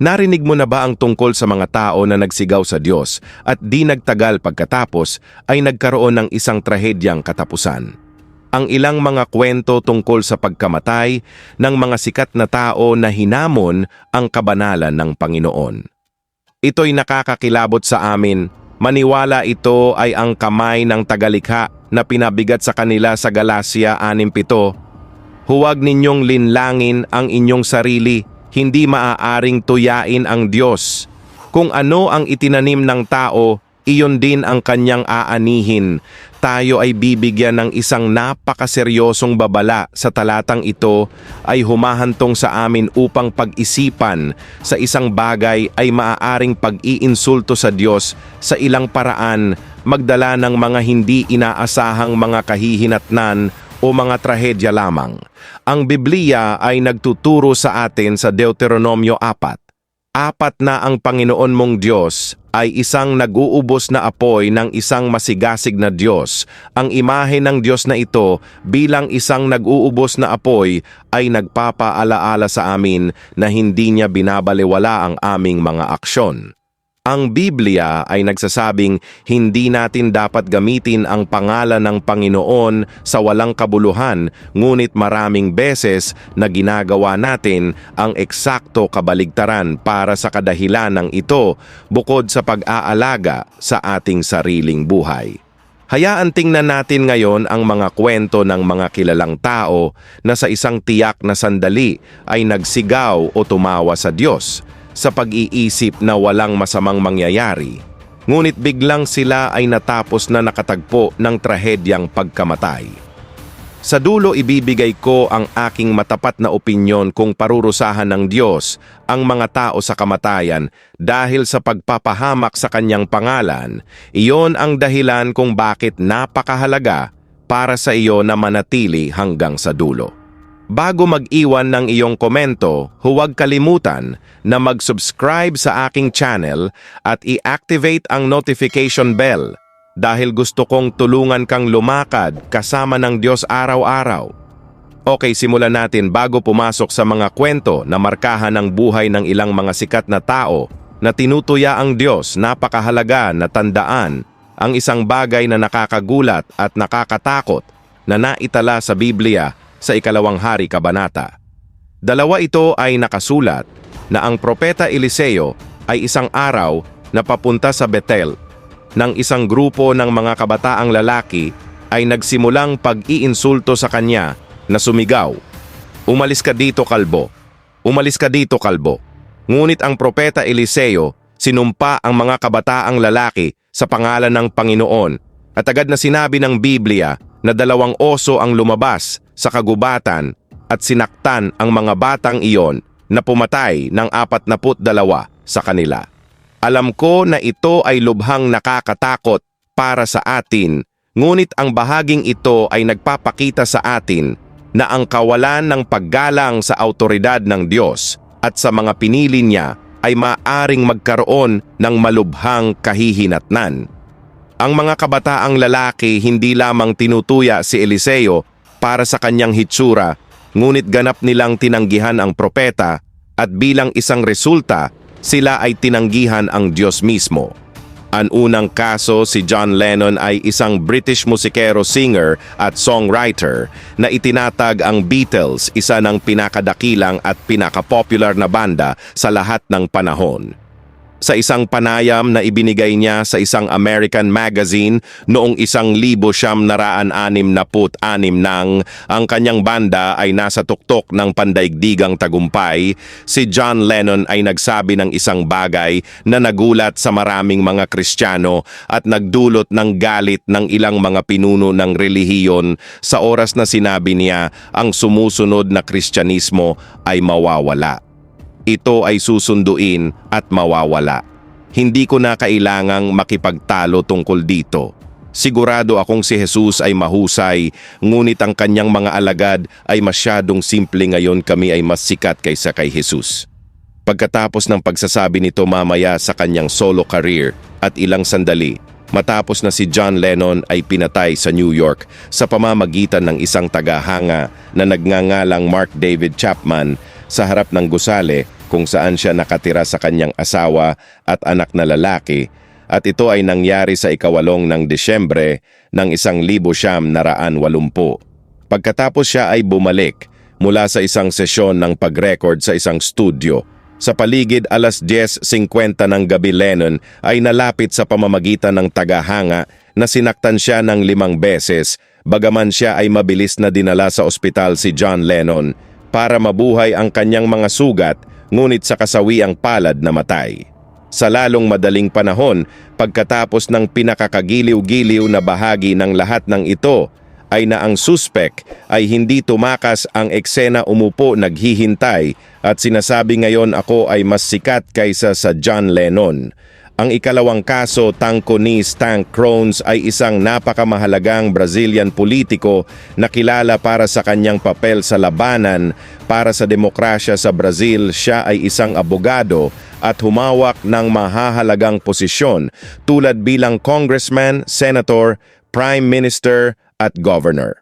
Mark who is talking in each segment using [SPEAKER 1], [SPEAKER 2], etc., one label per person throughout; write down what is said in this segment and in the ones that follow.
[SPEAKER 1] Narinig mo na ba ang tungkol sa mga tao na nagsigaw sa Diyos at di nagtagal pagkatapos ay nagkaroon ng isang trahedyang katapusan? Ang ilang mga kwento tungkol sa pagkamatay ng mga sikat na tao na hinamon ang kabanalan ng Panginoon. Ito'y nakakakilabot sa amin. Maniwala ito ay ang kamay ng tagalikha na pinabigat sa kanila sa Galacia 6.7. Huwag ninyong linlangin ang inyong sarili, hindi maaaring tuyain ang Diyos. Kung ano ang itinanim ng tao, iyon din ang kanyang aanihin. Tayo ay bibigyan ng isang napakaseryosong babala sa talatang ito ay humahantong sa amin upang pag-isipan sa isang bagay ay maaaring pag-iinsulto sa Diyos sa ilang paraan, magdala ng mga hindi inaasahang mga kahihinatnan o mga trahedya lamang. Ang Biblia ay nagtuturo sa atin sa Deuteronomyo 4 apat na ang Panginoon mong Diyos ay isang nag-uubos na apoy ng isang masigasig na Diyos. Ang imahe ng Diyos na ito bilang isang nag-uubos na apoy ay nagpapaalaala sa amin na hindi niya binabaliwala ang aming mga aksyon. Ang Biblia ay nagsasabing hindi natin dapat gamitin ang pangalan ng Panginoon sa walang kabuluhan ngunit maraming beses na ginagawa natin ang eksakto kabaligtaran para sa kadahilan ng ito bukod sa pag-aalaga sa ating sariling buhay. Hayaan tingnan natin ngayon ang mga kwento ng mga kilalang tao na sa isang tiyak na sandali ay nagsigaw o tumawa sa Diyos sa pag-iisip na walang masamang mangyayari, ngunit biglang sila ay natapos na nakatagpo ng trahedyang pagkamatay. Sa dulo ibibigay ko ang aking matapat na opinyon kung parurusahan ng Diyos ang mga tao sa kamatayan dahil sa pagpapahamak sa kanyang pangalan. Iyon ang dahilan kung bakit napakahalaga para sa iyo na manatili hanggang sa dulo. Bago mag-iwan ng iyong komento, huwag kalimutan na mag-subscribe sa aking channel at i-activate ang notification bell dahil gusto kong tulungan kang lumakad kasama ng Diyos araw-araw. Okay, simulan natin bago pumasok sa mga kwento na markahan ng buhay ng ilang mga sikat na tao na tinutuya ang Diyos napakahalaga na tandaan ang isang bagay na nakakagulat at nakakatakot na naitala sa Biblia sa ikalawang hari kabanata. Dalawa ito ay nakasulat na ang propeta Eliseo ay isang araw na papunta sa Betel nang isang grupo ng mga kabataang lalaki ay nagsimulang pag-iinsulto sa kanya na sumigaw, Umalis ka dito, kalbo! Umalis ka dito, kalbo! Ngunit ang propeta Eliseo sinumpa ang mga kabataang lalaki sa pangalan ng Panginoon at agad na sinabi ng Biblia na dalawang oso ang lumabas sa kagubatan at sinaktan ang mga batang iyon na pumatay ng apat na put dalawa sa kanila. Alam ko na ito ay lubhang nakakatakot para sa atin, ngunit ang bahaging ito ay nagpapakita sa atin na ang kawalan ng paggalang sa autoridad ng Diyos at sa mga pinili niya ay maaring magkaroon ng malubhang kahihinatnan. Ang mga kabataang lalaki hindi lamang tinutuya si Eliseo para sa kanyang hitsura, ngunit ganap nilang tinanggihan ang propeta at bilang isang resulta, sila ay tinanggihan ang Diyos mismo. Ang unang kaso si John Lennon ay isang British musikero singer at songwriter na itinatag ang Beatles isa ng pinakadakilang at pinakapopular na banda sa lahat ng panahon sa isang panayam na ibinigay niya sa isang American magazine noong isang libo siyam naraan anim na put anim nang ang kanyang banda ay nasa tuktok ng pandaigdigang tagumpay, si John Lennon ay nagsabi ng isang bagay na nagulat sa maraming mga Kristiyano at nagdulot ng galit ng ilang mga pinuno ng relihiyon sa oras na sinabi niya ang sumusunod na Kristyanismo ay mawawala ito ay susunduin at mawawala. Hindi ko na kailangang makipagtalo tungkol dito. Sigurado akong si Jesus ay mahusay, ngunit ang kanyang mga alagad ay masyadong simple ngayon kami ay mas sikat kaysa kay Jesus. Pagkatapos ng pagsasabi nito mamaya sa kanyang solo career at ilang sandali, matapos na si John Lennon ay pinatay sa New York sa pamamagitan ng isang tagahanga na nagngangalang Mark David Chapman sa harap ng gusale kung saan siya nakatira sa kanyang asawa at anak na lalaki at ito ay nangyari sa ikawalong ng Desyembre ng isang libo siyam na raan walumpu. Pagkatapos siya ay bumalik mula sa isang sesyon ng pag-record sa isang studio. Sa paligid alas 10.50 ng gabi Lennon ay nalapit sa pamamagitan ng tagahanga na sinaktan siya ng limang beses bagaman siya ay mabilis na dinala sa ospital si John Lennon para mabuhay ang kanyang mga sugat ngunit sa kasawiang palad na matay. Sa lalong madaling panahon, pagkatapos ng pinakakagiliw-giliw na bahagi ng lahat ng ito, ay na ang suspek ay hindi tumakas ang eksena umupo naghihintay at sinasabi ngayon ako ay mas sikat kaysa sa John Lennon. Ang ikalawang kaso, tangko ni Stank Crones ay isang napakamahalagang Brazilian politiko na kilala para sa kanyang papel sa labanan para sa demokrasya sa Brazil. Siya ay isang abogado at humawak ng mahahalagang posisyon tulad bilang congressman, senator, prime minister at governor.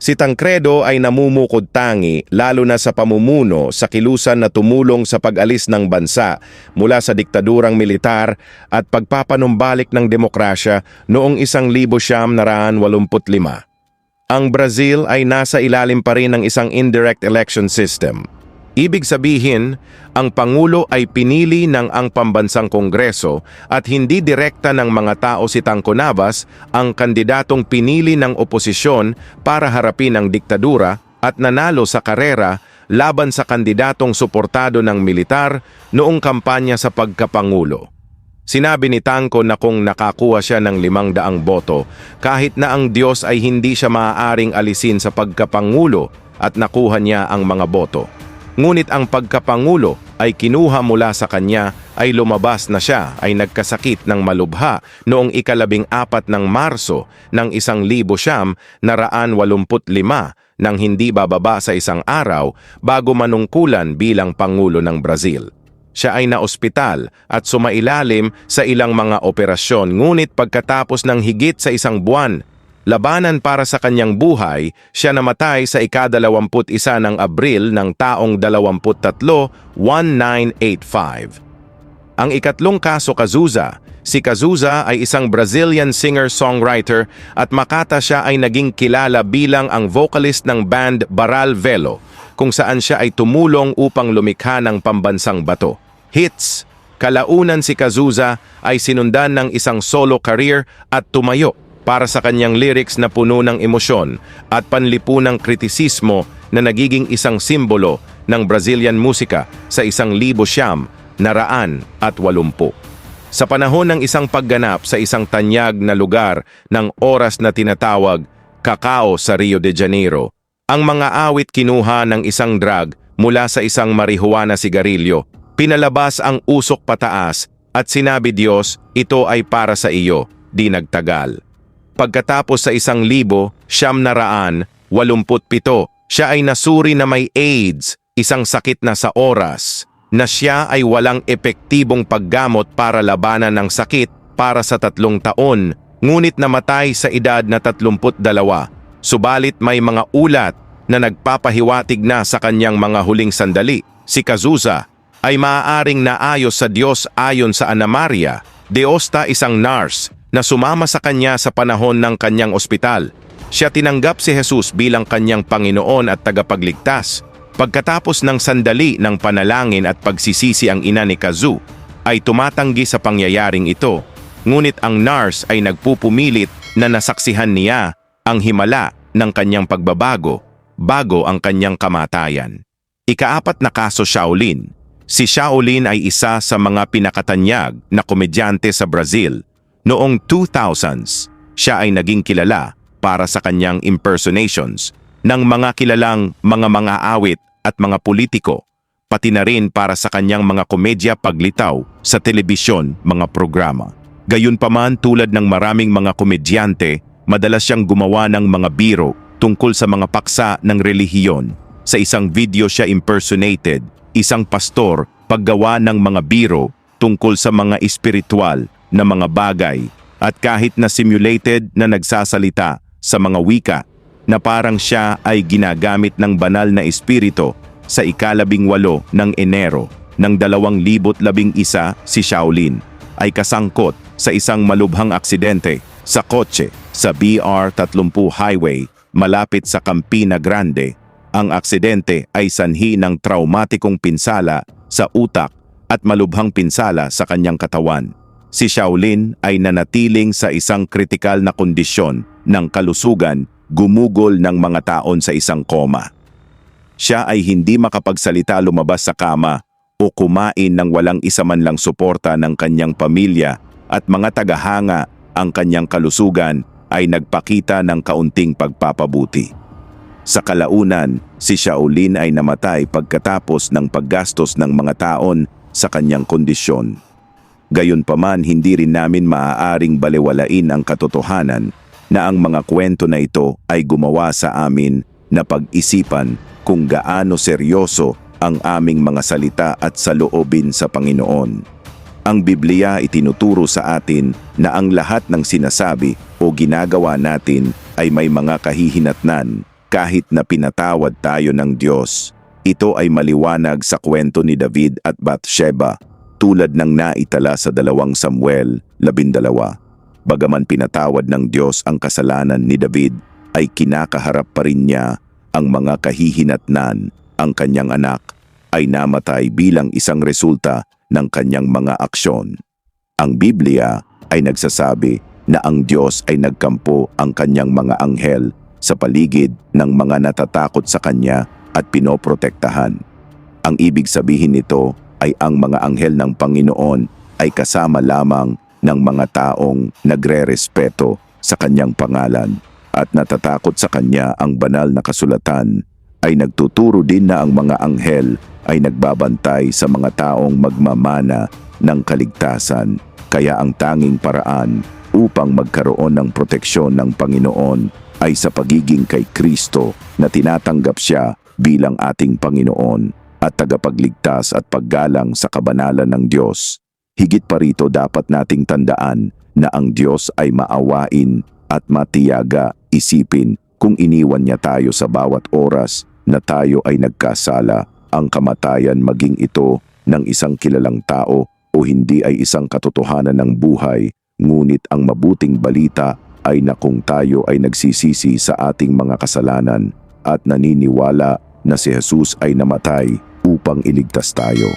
[SPEAKER 1] Si Tancredo ay namumukod tangi lalo na sa pamumuno sa kilusan na tumulong sa pag-alis ng bansa mula sa diktadurang militar at pagpapanumbalik ng demokrasya noong 1985. Ang Brazil ay nasa ilalim pa rin ng isang indirect election system. Ibig sabihin, ang Pangulo ay pinili ng ang pambansang kongreso at hindi direkta ng mga tao si Tangko Navas ang kandidatong pinili ng oposisyon para harapin ang diktadura at nanalo sa karera laban sa kandidatong suportado ng militar noong kampanya sa pagkapangulo. Sinabi ni Tangko na kung nakakuha siya ng limang daang boto, kahit na ang Diyos ay hindi siya maaaring alisin sa pagkapangulo at nakuha niya ang mga boto. Ngunit ang pagkapangulo ay kinuha mula sa kanya ay lumabas na siya ay nagkasakit ng malubha noong ikalabing apat ng Marso ng isang libo siyam na raan walumput lima nang hindi bababa sa isang araw bago manungkulan bilang Pangulo ng Brazil. Siya ay naospital at sumailalim sa ilang mga operasyon ngunit pagkatapos ng higit sa isang buwan Labanan para sa kanyang buhay, siya namatay sa ikadalawamput isa ng Abril ng taong 23, 1985. Ang ikatlong kaso Kazuza, si Kazuza ay isang Brazilian singer-songwriter at makata siya ay naging kilala bilang ang vocalist ng band Baral Velo, kung saan siya ay tumulong upang lumikha ng pambansang bato. Hits, kalaunan si Kazuza ay sinundan ng isang solo career at tumayo para sa kanyang lyrics na puno ng emosyon at panlipunang kritisismo na nagiging isang simbolo ng Brazilian musika sa isang libo siyam, naraan at walumpu. Sa panahon ng isang pagganap sa isang tanyag na lugar ng oras na tinatawag Kakao sa Rio de Janeiro, ang mga awit kinuha ng isang drug mula sa isang marihuana sigarilyo, pinalabas ang usok pataas at sinabi Diyos, ito ay para sa iyo, di nagtagal. Pagkatapos sa isang libo, siyam na raan, walumput pito, siya ay nasuri na may AIDS, isang sakit na sa oras, na siya ay walang epektibong paggamot para labanan ng sakit para sa tatlong taon, ngunit namatay sa edad na tatlumput dalawa. Subalit may mga ulat na nagpapahiwatig na sa kanyang mga huling sandali. Si Kazuza ay maaaring naayos sa Diyos ayon sa Ana Maria, Deosta isang nurse na sumama sa kanya sa panahon ng kanyang ospital. Siya tinanggap si Jesus bilang kanyang Panginoon at tagapagligtas. Pagkatapos ng sandali ng panalangin at pagsisisi ang ina ni Kazu, ay tumatanggi sa pangyayaring ito. Ngunit ang nurse ay nagpupumilit na nasaksihan niya ang himala ng kanyang pagbabago bago ang kanyang kamatayan. Ikaapat na kaso Shaolin. Si Shaolin ay isa sa mga pinakatanyag na komedyante sa Brazil Noong 2000s, siya ay naging kilala para sa kanyang impersonations ng mga kilalang mga mga awit at mga politiko, pati na rin para sa kanyang mga komedya paglitaw sa telebisyon mga programa. Gayunpaman tulad ng maraming mga komedyante, madalas siyang gumawa ng mga biro tungkol sa mga paksa ng relihiyon. Sa isang video siya impersonated, isang pastor paggawa ng mga biro tungkol sa mga espiritual na mga bagay at kahit na simulated na nagsasalita sa mga wika na parang siya ay ginagamit ng banal na espiritu sa ikalabing walo ng Enero ng 2011 si Shaolin ay kasangkot sa isang malubhang aksidente sa kotse sa BR-30 highway malapit sa Campina Grande. Ang aksidente ay sanhi ng traumatikong pinsala sa utak at malubhang pinsala sa kanyang katawan. Si Shaolin ay nanatiling sa isang kritikal na kondisyon ng kalusugan, gumugol ng mga taon sa isang koma. Siya ay hindi makapagsalita lumabas sa kama o kumain ng walang isa man lang suporta ng kanyang pamilya at mga tagahanga ang kanyang kalusugan ay nagpakita ng kaunting pagpapabuti. Sa kalaunan, si Shaolin ay namatay pagkatapos ng paggastos ng mga taon sa kanyang kondisyon. Gayunpaman hindi rin namin maaaring balewalain ang katotohanan na ang mga kwento na ito ay gumawa sa amin na pag-isipan kung gaano seryoso ang aming mga salita at saloobin sa Panginoon. Ang Biblia itinuturo sa atin na ang lahat ng sinasabi o ginagawa natin ay may mga kahihinatnan kahit na pinatawad tayo ng Diyos. Ito ay maliwanag sa kwento ni David at Bathsheba tulad ng naitala sa dalawang Samuel 12. Bagaman pinatawad ng Diyos ang kasalanan ni David, ay kinakaharap pa rin niya ang mga kahihinatnan. Ang kanyang anak ay namatay bilang isang resulta ng kanyang mga aksyon. Ang Biblia ay nagsasabi na ang Diyos ay nagkampo ang kanyang mga anghel sa paligid ng mga natatakot sa kanya at pinoprotektahan. Ang ibig sabihin nito ay ang mga anghel ng Panginoon ay kasama lamang ng mga taong nagre-respeto sa kanyang pangalan. At natatakot sa kanya ang banal na kasulatan ay nagtuturo din na ang mga anghel ay nagbabantay sa mga taong magmamana ng kaligtasan. Kaya ang tanging paraan upang magkaroon ng proteksyon ng Panginoon ay sa pagiging kay Kristo na tinatanggap siya bilang ating Panginoon at tagapagligtas at paggalang sa kabanalan ng Diyos. Higit pa rito dapat nating tandaan na ang Diyos ay maawain at matiyaga isipin kung iniwan niya tayo sa bawat oras na tayo ay nagkasala ang kamatayan maging ito ng isang kilalang tao o hindi ay isang katotohanan ng buhay, ngunit ang mabuting balita ay na kung tayo ay nagsisisi sa ating mga kasalanan at naniniwala na si Jesus ay namatay upang iligtas tayo.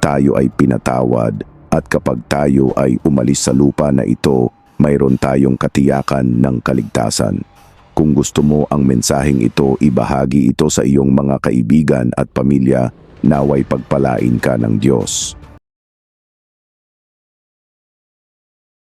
[SPEAKER 1] Tayo ay pinatawad at kapag tayo ay umalis sa lupa na ito, mayroon tayong katiyakan ng kaligtasan. Kung gusto mo ang mensaheng ito, ibahagi ito sa iyong mga kaibigan at pamilya naway pagpalain ka ng Diyos.